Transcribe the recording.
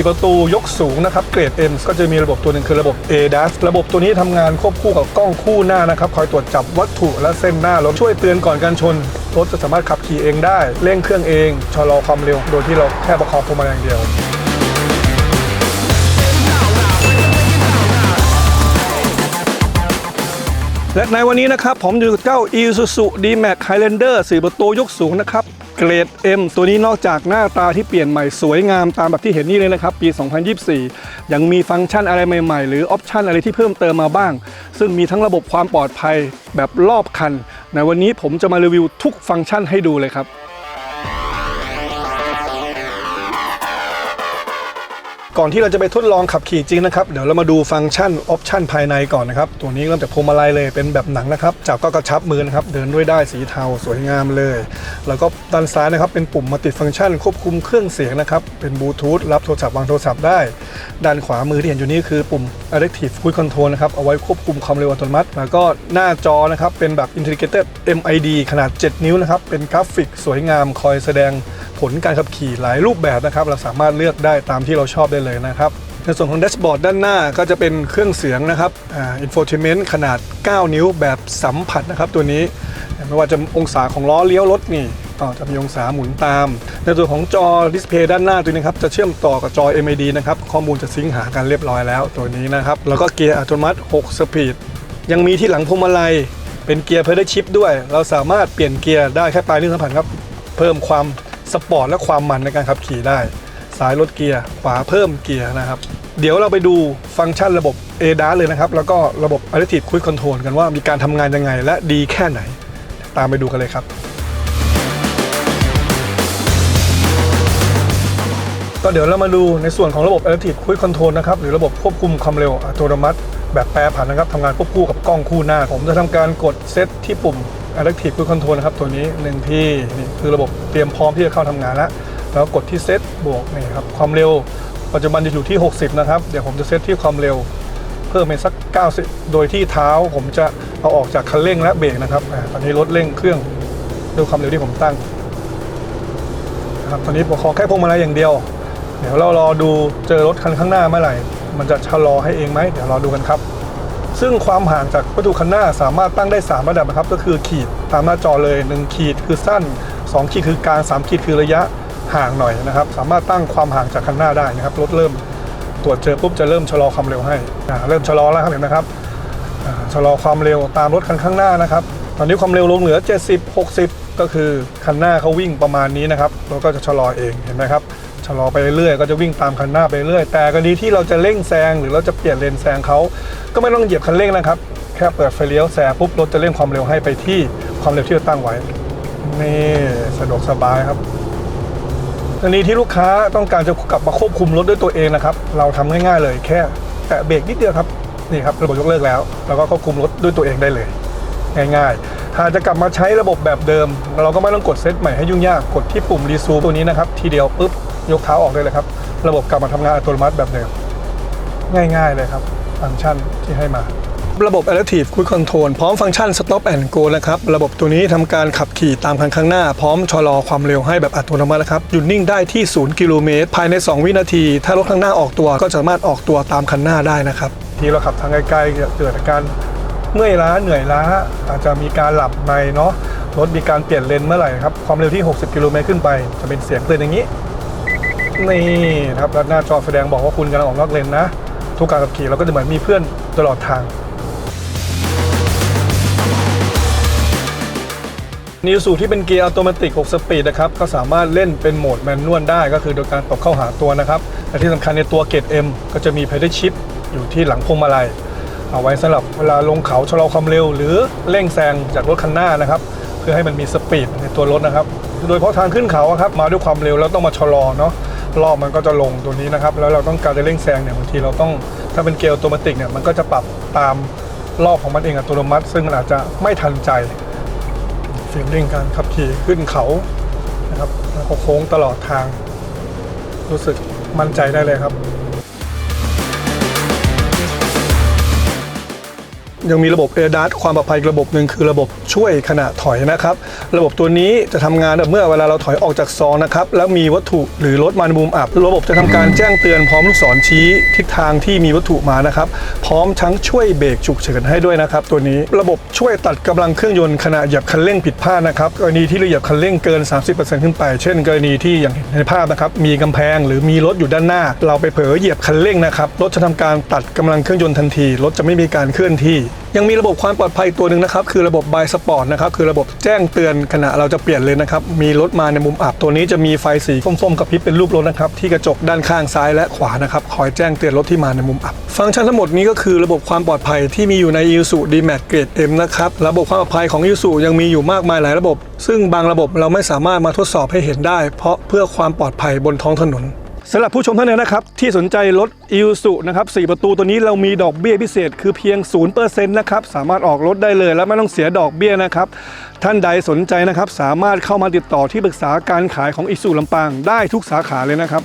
4 ประตูยกสูงนะครับเกรด M ก็จะมีระบบตัวหนึ่งคือระบบ ADAS ระบบตัวนี้ทำงานควบคู่กับกล้องคู่หน้านะครับคอยตรวจจับวัตถุและเส้นหน้ารถช่วยเตือนก่อนการชนรถจะสามารถขับขี่เองได้เร่งเครื่องเองชะลอความเร็ว โดยที่เราแค่ประคองพวงมาลัยอย่างเดียวและในวันนี้นะครับ ผมอยู่กับเจ้า Isuzu D-Max Highlander 4 ประตูยกสูงนะครับ เกรด M ตัวนี้นอกจากหน้าตาที่เปลี่ยนใหม่สวยงามตามแบบที่เห็นนี่เลยนะครับ ปี 2024 ยังมีฟังก์ชันอะไรใหม่ๆ หรือออปชันอะไรที่เพิ่มเติมมาบ้าง ซึ่งมีทั้งระบบความปลอดภัยแบบรอบคันในวันนี้ผมจะมารีวิวทุกฟังก์ชันให้ดูเลยครับ ก่อนที่เราจะไปทดลองขับขี่จริงนะครับ เดี๋ยวเรามาดูฟังก์ชันออปชันภายในก่อนนะครับ ตัวนี้เริ่มจากพวงมาลัยเลยเป็นแบบหนังนะครับจับก็กระชับมือนะครับ เดินด้วยได้สีเทาสวยงามเลย แล้วก็ด้านซ้ายนะครับ เป็นปุ่มมัลติดฟังก์ชัน ควบคุมเครื่องเสียงนะครับ เป็นบลูทูธรับโทรศัพท์วางโทรศัพท์ได้ ด้านขวามือที่เห็นอยู่นี้คือปุ่ม Adaptive Cruise Control นะครับเอาไว้ควบคุมความเร็วอัตโนมัติ แล้วก็หน้าจอนะครับเป็นแบบ Integrated MID ขนาด 7 นิ้วนะครับเป็นกราฟิกสวยงามคอยแสดง ผลการขับขี่หลายรูปแบบนะครับ เราสามารถเลือกได้ตามที่เราชอบได้เลยนะครับในส่วนของแดชบอร์ดด้านหน้าก็จะเป็นเครื่องเสียงนะครับอินโฟเทนเมนต์ขนาด 9 นิ้วแบบสัมผัสนะครับตัวนี้ไม่ว่าจะองศาของล้อเลี้ยวรถนี่ก็จะมีองศาหมุนตาม ในส่วนของจอดิสเพย์ด้านหน้าตัวนี้ครับจะเชื่อมต่อกับจอ MID นะครับข้อมูลจะซิงหากันเรียบร้อยแล้วตัวนี้นะครับ แล้วก็เกียร์อัตโนมัติ 6 สปีด ยังมีที่หลังพวงมาลัย เป็นเกียร์เพด l ชิปด้วย เราสามารถเปลี่ยนเกียร์ได้แค่ปลายนิ้วสัมผัสครับ เพิ่มความ สปอร์ตและความมันในการขับขี่ได้ซ้ายลดเกียร์ขวาเพิ่มเกียร์นะครับ เดี๋ยวเราไปดูฟังก์ชันระบบ ADAS เลยนะครับ แล้วก็ระบบ Adaptive Cruise Control กันว่ามีการทำงานยังไงและดีแค่ไหน ตามไปดูกันเลยครับ ก็เดี๋ยวเรามาดูในส่วนของระบบ Adaptive Cruise Control นะครับ หรือระบบควบคุมความเร็วอัตโนมัติ แบบแปรผันนะครับทำงานควบคู่กับกล้องคู่หน้า ผมจะทำการกดเซตที่ปุ่ม Adaptive Cruise Control นะครับตัวนี้หนึ่งที่นี่คือระบบเตรียมพร้อมที่จะเข้าทำงานแล้ว แล้วกดที่เซตบวกนี่ครับความเร็วปัจจุบันจะอยู่ที่ 60 นะครับ เดี๋ยวผมจะเซตที่ความเร็วเพิ่มเป็นสัก 90 โดยที่เท้าผมจะเอาออกจากคันเร่งและเบรกนะครับอตอนนี้รถเร่งเครื่องด้วยความเร็วที่ผมตั้งครับตอนนี้ผมขอแค่พวงมาลัยอย่างเดียว เดี๋ยวเรารอดูเจอรถคันข้างหน้าเมื่อไหร่ มันจะชะลอให้เองไหมเดี๋ยวรอดูกันครับ ซึ่งความห่างจากวัตถุคันหน้าสามารถตั้งได้ 3 ระดับนะครับ ก็คือขีดตามหน้าจอเลย 1 ขีดคือสั้น 2 ขีดคือกลาง 3 ขีดคือระยะห่างหน่อยนะครับ สามารถตั้งความห่างจากคันหน้าได้นะครับรถเริ่มตรวจเจอปุ๊บจะเริ่มชะลอความเร็วให้เริ่มชะลอแล้วครับเห็นไหมครับชะลอความเร็วตามรถคันข้างหน้านะครับ ตอนนี้ความเร็วลงเหลือ 70 60 ก็คือคันหน้าเขาวิ่งประมาณนี้นะครับรถก็จะชะลอเองเห็นไหมครับะลอไปเรื่อยๆก็จะวิ่งตามคันหน้าไปเรื่อยแต่กรณีที่เราจะเร่งแซงหรือเราจะเปลี่ยนเลนแซงเขาก็ไม่ต้องเหยียบคันเร่งนะครับ แค่เปิดไฟเลี้ยวแซงปุ๊บรถจะเร่งความเร็วให้ไปที่ความเร็วที่เราตั้งไว้นี่สะดวกสบายครับกรณีที่ลูกค้าต้องการจะกลับมาควบคุมรถด้วยตัวเองนะครับ เราทำง่ายๆเลยแค่ แตะเบรกนิดเดียวครับนี่ครับระบบยกเลิกแล้ว แล้วก็ควบคุมรถด้วยตัวเองได้เลย ง่ายๆ หากจะกลับมาใช้ระบบแบบเดิม เราก็ไม่ต้องกดเซตใหม่ให้ยุ่งยากกดที่ปุ่มรีซูตัวนี้นะครับ ทีเดียวปุ๊บ ยกเท้าออกได้เลยครับ ระบบกลับมาทำงานอัตโนมัติแบบเดิมง่าย ๆ เลยครับ ฟังก์ชันที่ให้มาระบบ Adaptive Cruise Control พร้อมฟังก์ชัน Stop and Go นะครับ ระบบตัวนี้ทำการขับขี่ตามคันข้างหน้า พร้อมชะลอความเร็วให้แบบอัตโนมัตินะครับ หยุดนิ่งได้ที่ 0 กิโลเมตร ภายใน 2 วินาที ถ้ารถข้างหน้าออกตัวก็สามารถออกตัวตามคันหน้าได้นะครับ ที่เราขับทางไกลๆจะเกิดอาการเมื่อยล้าเหนื่อยล้า อาจจะมีการหลับในเนาะ รถมีการเปลี่ยนเลนเมื่อไหร่ครับ ความเร็วที่ 60 กิโลเมตรขึ้นไป จะเป็นเสียงเตือนอย่างนี้ นี่นครับแล้วหน้าจอแสดงบอกว่าคุณกำลังออกนอกเลนนะ ทุกการขับขี่เราก็จะเหมือนมีเพื่อนตลอดทางนิวสูที่เป็นเกียร์อัตโนมัติ6สปีดนะครับก็สามารถเล่นเป็นโหมดแมนนวลได้ก็คือโดยการตบเข้าหาตัวนะครับและที่สำคัญในตัวเกต M ก็จะมี pedal shift อยู่ที่หลังพวงมาลัย เอาไว้สำหรับเวลาลงเขาชะลอความเร็ว หรือเร่งแซงจากรถคันหน้านะครับเพื่อให้มันมีสปีดในตัวรถนะครับ โดยเฉพาะทางขึ้นเขาครับมาด้วยความเร็วแล้วต้องมาชะลอเนาะ รอบมันก็จะลงตัวนี้นะครับ แล้วเราต้องการจะเร่งแซงเนี่ยบางทีเราต้องถ้าเป็นเกียร์อัตโนมัติเนี่ยมันก็จะปรับตามรอบของมันเองอัตโนมัติ ซึ่งมันอาจจะไม่ทันใจฟีลลิ่งการขับขี่ขึ้นเขานะครับโค้งตลอดทาง รู้สึกมั่นใจได้เลยครับ ยังมีระบบ a d a s ความปลอดภัยระบบหนึ่งคือระบบช่วยขณะถอยนะครับ ระบบตัวนี้จะทำงานเมื่อเวลาเราถอยออกจากซองนะครับ แล้วมีวัตถุหรือรถมาในมุมอับ ระบบจะทำการแจ้งเตือนพร้อมลูกศรชี้ทิศทางที่มีวัตถุมานะครับ พร้อมทั้งช่วยเบรกฉุกเฉินให้ด้วยนะครับ ตัวนี้ระบบช่วยตัดกำลังเครื่องยนต์ขณะเหยียบคันเร่งผิดพลาดนะครับกรณีที่เราเหยียบคันเร่งเกิน 30%ขึ้นไป เช่น กรณีที่อย่างในภาพนะครับมีกำแพงหรือมีรถอยู่ด้านหน้า เราไปเผลอเหยียบคันเร่งนะครับรถจะทำการตัดกำลังเครื่องยนต์ทันทีรถจะไม่มีการเคลื่อนที่ยังมีระบบความปลอดภัยตัวหนึ่งนะครับ คือระบบ by sport นะครับคือระบบแจ้งเตือนขณะเราจะเปลี่ยนเลนนะครับมีรถมาในมุมอับตัวนี้จะมีไฟสีส้มๆกับพริบเป็นรูปรถนะครับที่กระจกด้านข้างซ้ายและขวานะครับคอยแจ้งเตือนรถที่มาในมุมอับ ฟังก์ชันทั้งหมดนี้ก็คือระบบความปลอดภัยที่มีอยู่ใน i s u D-Max Grade M นะครับระบบความปลอดภัยของ i s u ยังมีอยู่มากมายหลายระบบ ซึ่งบางระบบเราไม่สามารถมาทดสอบให้เห็นได้ เพราะเพื่อความปลอดภัยบนท้องถนน สำหรับผู้ชมท่านใดนะครับ ที่สนใจรถอิวสุนะครับ4ประตูตัวนี้เรามีดอกเบี้ยพิเศษคือเพียง 0%นะครับสามารถออกรถได้เลยและไม่ต้องเสียดอกเบี้ยนะครับ ท่านใดสนใจนะครับ สามารถเข้ามาติดต่อที่ปรึกษาการขายของอิสุลำปางได้ทุกสาขาเลยนะครับ